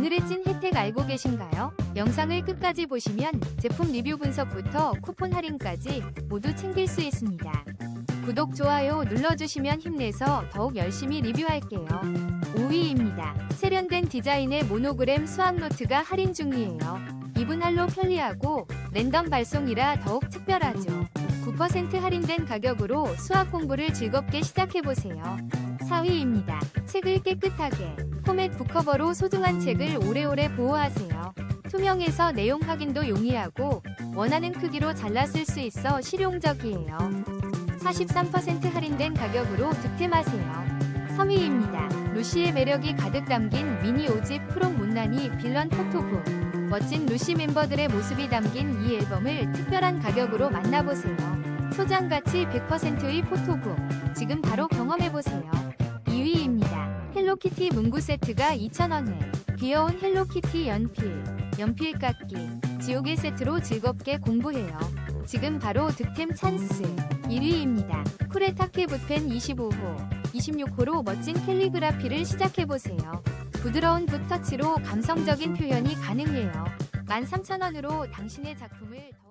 오늘의 찐 혜택 알고 계신가요? 영상을 끝까지 보시면 제품 리뷰 분석부터 쿠폰 할인까지 모두 챙길 수 있습니다. 구독, 좋아요 눌러주시면 힘내서 더욱 열심히 리뷰할게요. 5위입니다. 세련된 디자인의 모노그램 수학 노트가 할인 중이에요. 이분할로 편리하고 랜덤 발송이라 더욱 특별하죠. 9% 할인된 가격으로 수학 공부를 즐겁게 시작해보세요. 4위입니다. 책을 깨끗하게 포맷 북커버로 소중한 책을 오래오래 보호하세요. 투명해서 내용 확인도 용이하고 원하는 크기로 잘라 쓸 수 있어 실용적이에요. 43% 할인된 가격으로 득템하세요. 3위입니다. 루시의 매력이 가득 담긴 미니 5집 프롬 못난이 빌런 포토북. 멋진 루시 멤버들의 모습이 담긴 이 앨범을 특별한 가격으로 만나보세요. 소장 가치 100%의 포토북. 지금 바로 경험해보세요. 2위입니다. 헬로키티 문구 세트가 2,000원에 귀여운 헬로키티 연필, 연필 깎기, 지우개 세트로 즐겁게 공부해요. 지금 바로 득템 찬스. 1위입니다. 쿠레타케 붓펜 25호, 26호로 멋진 캘리그라피를 시작해보세요. 부드러운 붓터치로 감성적인 표현이 가능해요. 13,000원으로 당신의 작품을 더